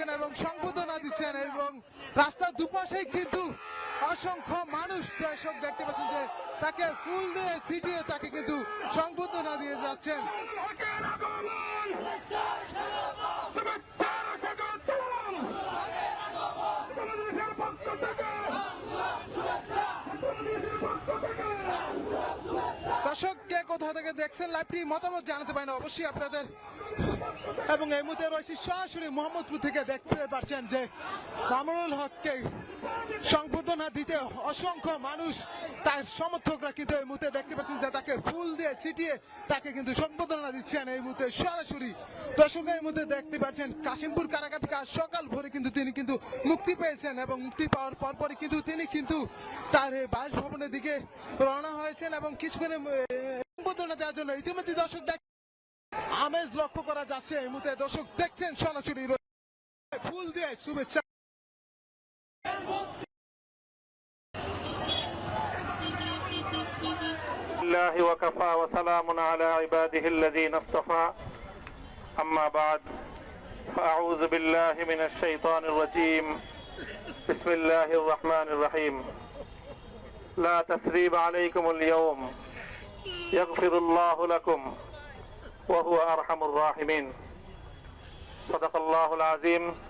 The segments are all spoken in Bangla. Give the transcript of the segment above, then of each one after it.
যাচ্ছেন এবং সংবর্ধনা দিচ্ছেন এবং রাস্তার দুপাশেই কিন্তু অসংখ্য মানুষ দর্শক দেখতে পাচ্ছেন যে তাকে ফুল দিয়ে ছিটিয়ে তাকে কিন্তু সংবর্ধনা দিয়ে যাচ্ছেন। দর্শক কে কোথা থেকে দেখছেন? লাইভটি মতামত জানাতে পারেন অবশ্যই আপনাদের। এবং এই মুহূর্তে রয়েছে সরাসরি মোহাম্মদপুর থেকে দেখতে পাচ্ছেন যে কামরুল হককে সংবর্ধনা দিতে অসংখ্য মানুষ তার সমর্থকরা কিন্তু এই মুহূর্তে দেখতে পাচ্ছেন যে তাকে ফুল দিয়ে ছিটিয়ে তাকে কিন্তু সংবর্ধনা দিচ্ছেন এই মুহূর্তে সরাসরি। দর্শক এই মুহূর্তে দেখতে পাচ্ছেন কাশিমপুর কারাগার থেকে সকাল ভোরে কিন্তু তিনি কিন্তু মুক্তি পেয়েছেন এবং মুক্তি পাওয়ার পরপরই কিন্তু তিনি কিন্তু তার এই বাসভবনের দিকে রওনা হয়েছেন এবং কিছুক্ষণের আহ, সংবর্ধনা দেওয়ার জন্য ইতিমধ্যে দর্শক দেখ আমেজ লক্ষ্য করা যাচ্ছে এই মুহূর্তে। দর্শক দেখছেন সরাসরি ফুল দিয়ে শুভেচ্ছা। الله وكفى وسلام على عباده الذين اصطفى. أما بعد فأعوذ بالله من الشيطان الرجيم. بسم الله الرحمن الرحيم. لا تثريب عليكم اليوم. يغفر الله لكم وهو أرحم الراحمين. صدق الله العظيم.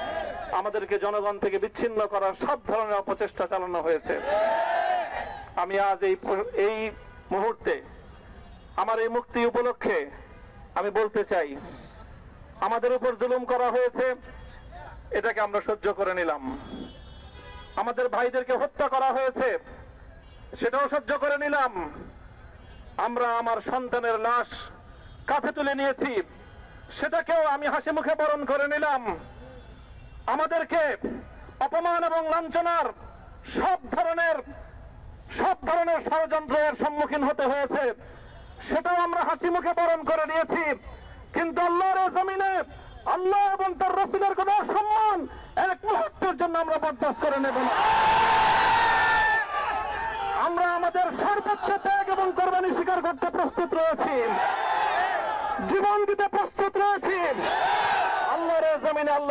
আমাদেরকে জনগণ থেকে বিচ্ছিন্ন করার সব ধরনের অপচেষ্টা চালানো হয়েছে। আমি আজ এই এই মুহূর্তে আমার এই মুক্তি উপলক্ষে আমি বলতে চাই, আমাদের উপর জুলুম করা হয়েছে, এটাকে আমরা সহ্য করে নিলাম। আমাদের ভাইদেরকে হত্যা করা হয়েছে, সেটাও সহ্য করে নিলাম। আমরা আমার সন্তানের লাশ কাঁধে তুলে নিয়েছি, সেটাকেও আমি হাসি মুখে বরণ করে নিলাম। আমাদেরকে অপমান এবং লাঞ্ছনার সব ধরনের সব ধরনের ষড়যন্ত্রের সম্মুখীন হতে হয়েছে। সেটাও আমরা হাসি মুখে বরণ করে নিয়েছি কিন্তু আল্লাহর জমিনে আল্লাহ এবং তার রসুলের কোন সম্মান এক মুহূর্তের জন্য আমরা বরদাস্ত করে নেব না। আমরা আমাদের সর্বোচ্চ ত্যাগ এবং কোরবানি স্বীকার করতে প্রস্তুত রয়েছি। জীবন দিতে প্রস্তুত রয়েছি আল্লাহর এই জমিনে আল্লাহর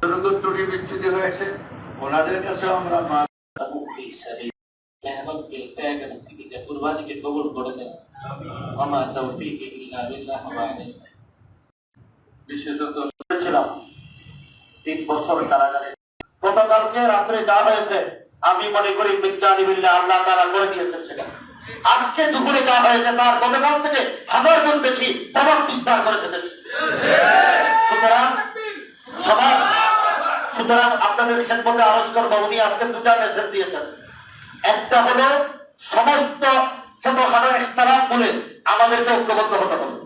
ত্রুটি বিচ্ছুতি হয়েছে। ওনাদের আমরা আমি মনে করি বিজ্ঞানী আল্লাহ তারা করে দিয়েছেন সেটা। আজকে দুপুরে যা হয়েছে, তার গতকাল থেকে হাজার গুণ বেশি প্রভাব বিস্তার করেছে সুতরাং সমাজ সুতরাং আপনাদের ক্ষেত্রে আলোচ করব উনি আজকে দুটা মেসেজ দিয়েছেন। একটা হলো সমস্ত ছোটখাটো একতারাম বলে আমাদেরকে ঐক্যবদ্ধ হতে হবে।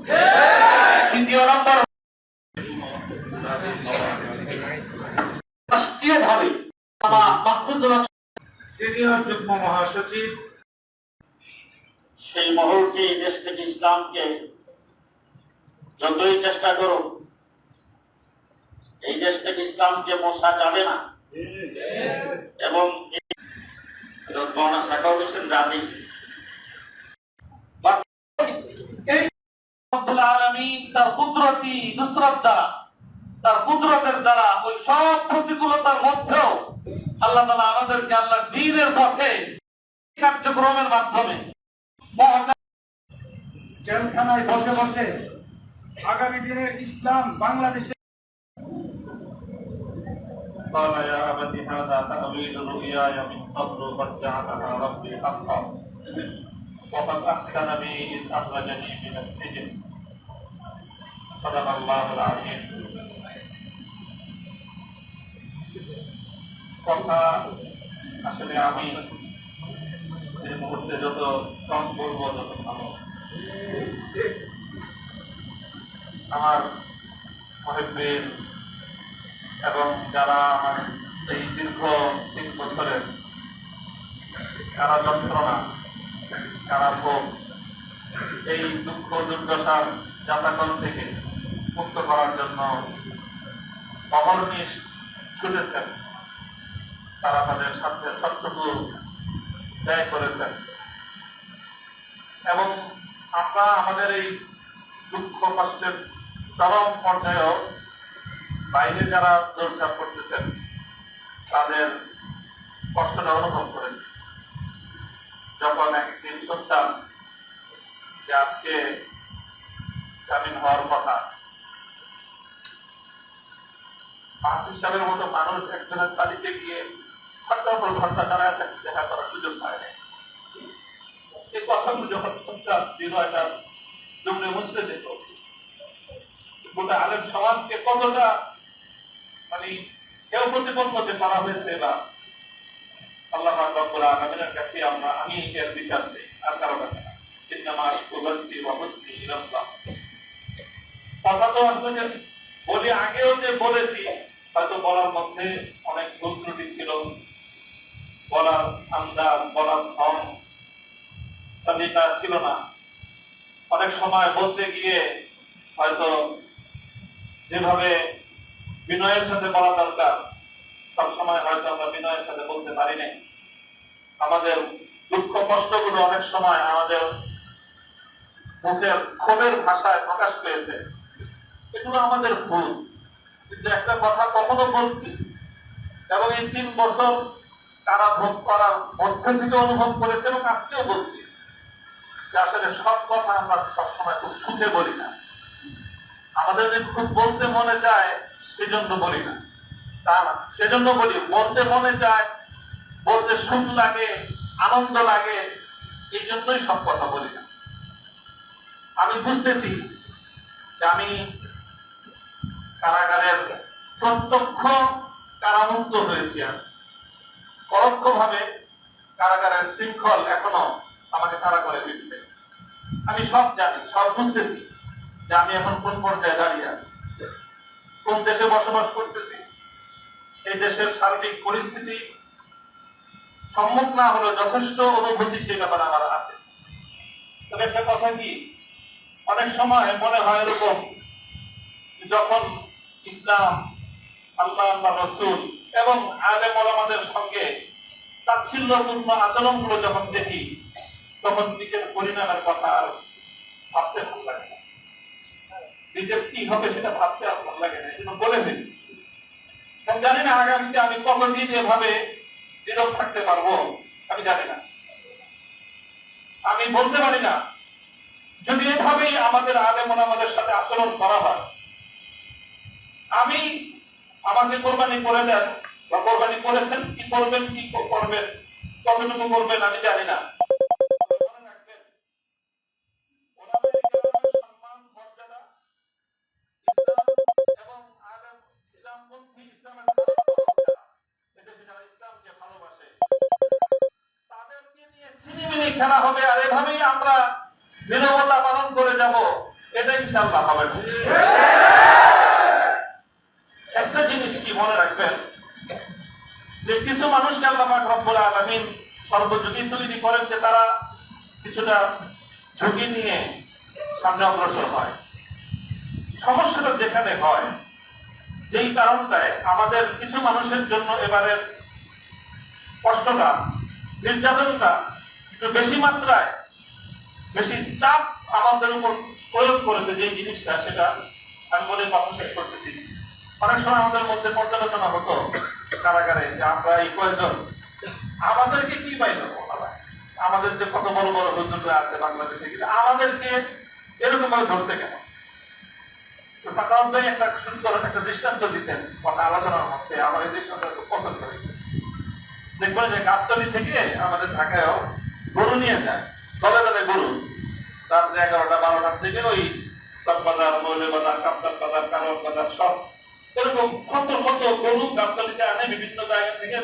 দ্বিতীয় নম্বর রাষ্ট্রীয় সিনিয়র যুগ্ম মহাসচিব। সেই মহলটি দেশ থেকে ইসলামকে যতই চেষ্টা করো এই দেশ থেকে ইসলামকে মশা যাবে না। এবং সব প্রতিকূলতার আমাদেরকে আল্লাহ দ্বীনের পথে কার্যক্রমের মাধ্যমে জেলখানায় বসে বসে আগামী দিনের ইসলাম বাংলাদেশে قال يا أبت هذا تأويل رؤياي من قبل قد جعلها ربي حقا وقد أحسن بي إذ أخرجني من السجن صدق الله العظيم কথা আসলে আমি এই মুহূর্তে যত কম বলবো তত ভালো আমার মহিবিন এবং যারা আমার এই দীর্ঘ তিন বছরের কারা যন্ত্রণা, কারা ভোগ, এই দুঃখ দুর্দশার যাতাকল থেকে মুক্ত করার জন্য অহর্নিশ ছুটেছেন তারা তাদের সাথে সবটুকু ব্যয় করেছেন। এবং আমরা আমাদের এই দুঃখ কষ্টের চরম পর্যায়েও বাইরে যারা দৌড়ঝাঁপ করতেছেন, তাদের কষ্টটা অনুভব করেছে। যখন একদিন শুনতাম যে আজকে জামিন হওয়ার কথা মতো মানুষ একজনের তালিকে গিয়ে ঘণ্টার পর ঘণ্টা দাঁড়ায় কাছে দেখা করার সুযোগ পায় না এই কথাগুলো যখন শুনতাম, হৃদয়টা জমলে মুছতে যেত। গোটা আলেম সমাজকে কতটা মানে কেউ প্রতিপন্নতে করা হয়েছে বা আল্লাহ রব্বুল আলামিনের কাছে আমরা আমি এর বিচার চাই, আর কারও কাছে না। ইন্নামা আশকুরুল্লাহি ওয়া হুসনি ইলাল্লাহ। কথা তো আসলে বলি আগেও যে বলেছি, হয়তো বলার মধ্যে অনেক ভুল ত্রুটি ছিল। বলার আন্দাজ, বলার ধন সলিকা ছিল না। অনেক সময় বলতে গিয়ে হয়তো যেভাবে বিনয়ের সাথে বলা দরকার। সব সময় হয়তো আমরা বিনয়ের সাথে বলতে পারি নাই। আমাদের দুঃখ কষ্টগুলো অনেক সময় আমাদের মুখের ক্ষোভের ভাষায় প্রকাশ পেয়েছে। এগুলো আমাদের ভুল। কিন্তু একটা কথা কখনো বলছি, এবং এই তিন বছর তারা ভোগ করার মধ্যে থেকে অনুভব করেছে এবং আজকেও বলছি যে আসলে সব কথা আমরা সবসময় খুব সুখে বলি না। আমাদের যে খুব বলতে মনে চায় সেজন্য বলি না। তা না, সেজন্য বলি, বলতে মনে চায়, বলতে সুখ লাগে, আনন্দ লাগে, এই জন্যই সব কথা বলি না। আমি বুঝতেছি যে আমি কারাগারের প্রত্যক্ষ কারামুক্ত হয়েছি আমি পরোক্ষ ভাবে কারাগারের শৃঙ্খল এখনও আমাকে তারা করে দিচ্ছে। আমি সব জানি, সব বুঝতেছি যে আমি এখন কোন পর্যায়ে দাঁড়িয়ে আছি। কোন দেশে বসবাস করতেছি, এই দেশের সার্বিক পরিস্থিতি সম্মুখ না হলে যথেষ্ট অনুভূতি সে ব্যাপারে আমার আছে। তবে একটা কথা কি, অনেক সময় মনে হয় এরকম যখন ইসলাম, আল্লাহ আল্লাহ রসুল এবং আলেম ওলামাদের সঙ্গে তাচ্ছিল্যপূর্ণ আচরণগুলো যখন দেখি, তখন নিজের পরিণামের কথা আর ভাবতে ভালো লাগে জানি না আগামীতে আমি কতদিন এভাবে নীরব থাকতে পারব, আমি জানি না। আমি বলতে পারি না, যদি এভাবেই আমাদের আলেম আমাদের সাথে আচরণ করা হয়, আমি আমাকে কোরবানি করে দেন, বা কোরবানি করেছেন, কি করবেন কি করবেন, কতটুকু করবেন, আমি জানি না। খেলা হবে আর এভাবেই আমরা নীরবতা পালন করে যাব, এটা ইনশাল্লাহ হবে একটা জিনিস কি মনে রাখবেন? যে কিছু মানুষকে আল্লাহ রব্বুল আলামিন সর্বযোগী তৈরি করেন যে তারা কিছুটা ঝুঁকি নিয়ে সামনে অগ্রসর হয়। সমস্যাটা যেখানে হয়, যেই কারণটায় আমাদের কিছু মানুষের জন্য এবারের কষ্টটা, নির্যাতনটা একটু বেশি মাত্রায়, বেশি চাপ আমাদের উপর প্রয়োগ করেছে যে জিনিসটা, সেটা আমি বলে কথা শেষ করতেছি। অনেক সময় আমাদের মধ্যে পর্যালোচনা হতো কারাগারে যে আমরা এই কয়েকজন, আমাদেরকে কি পাইলো? আমাদের যে কত বড় বড় হুজুররা আছে বাংলাদেশে, কিন্তু আমাদেরকে এরকম ভাবে ধরছে কেন? তো ভাই একটা সুন্দর একটা দৃষ্টান্ত দিতেন কথা আলোচনার মধ্যে, আমার এই দৃষ্টান্ত খুব পছন্দ করেছে দেখবেন যে গাবতলি থেকে আমাদের ঢাকায়ও গরু নিয়ে যায় দলে দলে গরু। রাত্রে এগারোটা বারোটার থেকে ওই চকবাজার মৌলে বাজার কাপ্তার বাজার কারোর বাজার সব এরকম কত কত গরু গাবতলিতে আনে বিভিন্ন জায়গা থেকে।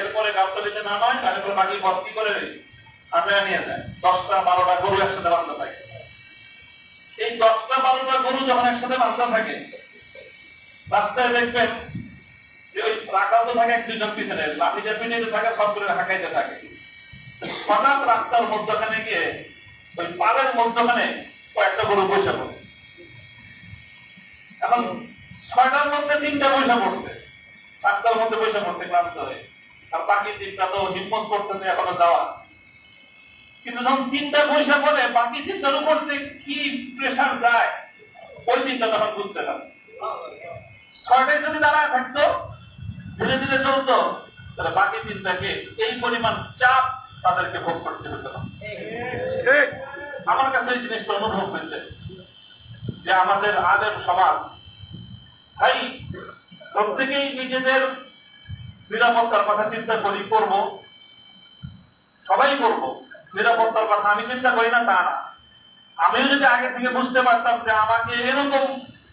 এরপরে গাবতলিতে নামায় তারপর বাকি ভর্তি করে? আনে নিয়ে যায় দশটা, বারোটা গরু একসাথে বান্ধা থাকে। এই দশটা, বারোটা গরু যখন একসাথে বান্ধা থাকে, রাস্তায় দেখবেন যে ওই রাখাতে থাকে এক দুজন পিছনে, লাঠিতে পিঠে থাকে সব করে হাঁকাইতে থাকে। হঠাৎ রাস্তার মধ্যখানে গিয়ে ওই পাড়ের মধ্যখানে কয়েকটা গরু বসে পড়ে। এখন ছয়টার মধ্যে তিনটা পয়সা পড়ছে। রাস্তার মধ্যে পয়সা পড়ছে ক্লান্ত হয়ে। আর বাকি তিনটা তো হিম্মত করতেছে এখনও যাওয়া কিন্তু যখন তিনটা পয়সা পড়ে, বাকি তিনটার উপর যে কি প্রেশার যায়, ওই তিনটা তখন বুঝতে পারে। ছয়টায় যদি দাঁড়ায় থাকতো, ধীরে ধীরে চলতো, তাহলে বাকি তিনটাকে এই পরিমাণ চাপ তাদেরকে ভোগ করতে হতো না আমার কাছে এই জিনিসটা অনুভব হয়েছে যে আমাদের আলেম সমাজ, ভাই, প্রত্যেকেই নিজেদের নিরাপত্তার কথা চিন্তা করি, করব। সবাই করব। নিরাপত্তার কথা আমি চিন্তা করি না, তা না। আমিও যদি আগে থেকে বুঝতে পারতাম যে আমাকে এরকম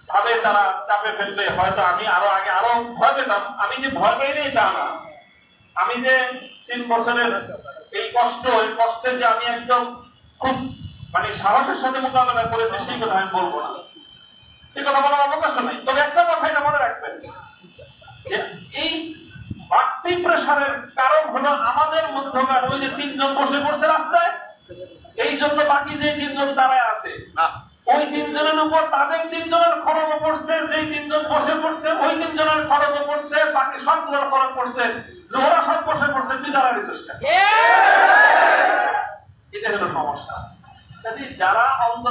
ভাবে তারা চাপে ফেলবে, হয়তো আমি আরও আগে আরও ভয় পেতাম। আমি যে ভয় পেয়ে নেই তা না। আমি যে তিন বছরের এই কষ্ট এই কষ্টের যে আমি একদম খুব মানে সাহসের সাথে মোকাবেলা করেছি সেই কথা আমি বলব না। সে কথা বলার অবকাশ নাই। তবে একটা কথা এটা মনে রাখবেন যে এই বাড়তি প্রেশারের কারণ হলো আমাদের মধ্যকার ওই যে তিনজন বসে পড়ছে রাস্তায় এই জন্য বাকি যে তিনজন দাঁড়ায় আছে ওই তিনজনের উপর তাদের তিনজনের খরচ পড়ছে যেই তিনজন বসে পড়ছে ওই তিনজনের খরচ পড়ছে বাকি সবগুলোর খরচ পড়ছে যে ওরা সব বসে পড়ছে তুই দাঁড়ালি চেষ্টা এটা হলো সমস্যা কাজে যারা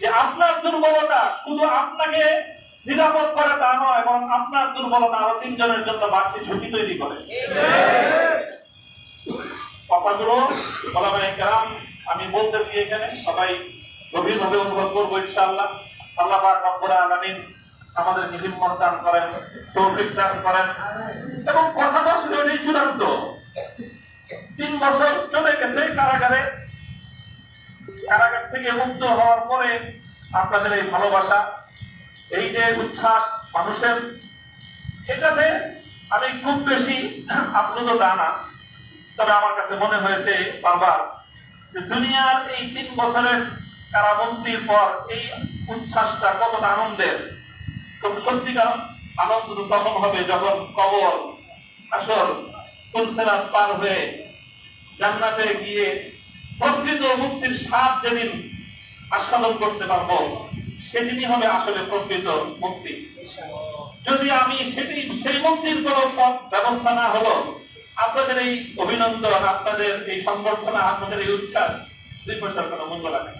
যে আপনার দুর্বলতা শুধু আপনাকে নিরাপদ করে তা নয়, বরং আপনার দুর্বলতা আরও তিনজনের জন্য বাড়তি ঝুঁকি তৈরি করে। আমি বলতেছি এখানে, সবাই গভীরভাবে অনুভব করব ইনশাআল্লাহ। আল্লাহ পাক রব্বুল আমাদেরকে হিম্মত দান করেন, তৌফিক দান করেন। এবং কথাটা এটাই চূড়ান্ত। তিন বছর চলে গেছে কারাগারে কারাগার থেকে মুক্ত হওয়ার পরে আপনাদের এই ভালোবাসা, এই যে উচ্ছ্বাস মানুষের, এটাতে আমি খুব বেশি আপ্লুত তা না। তবে আমার কাছে মনে হয়েছে বারবার যে দুনিয়ার এই তিন বছরের কারাবন্দির পর এই উচ্ছ্বাসটা কতটা আনন্দের। সত্যিকার আনন্দ তখন হবে যখন কবর, আসর, ফুলসেরাত পার হয়ে জান্নাতে গিয়ে প্রকৃত মুক্তির স্বাদ যেদিন আস্বাদন করতে পারব, সেদিনই হবে আসলে প্রকৃত মুক্তি যদি আমি সেটি সেই মুক্তির কোনো ব্যবস্থা না হলো, আপনাদের এই অভিনন্দন, আপনাদের এই সংবর্ধনা, আপনাদের এই উচ্ছ্বাস, দুই পয়সার কোনো মূল্য লাগে।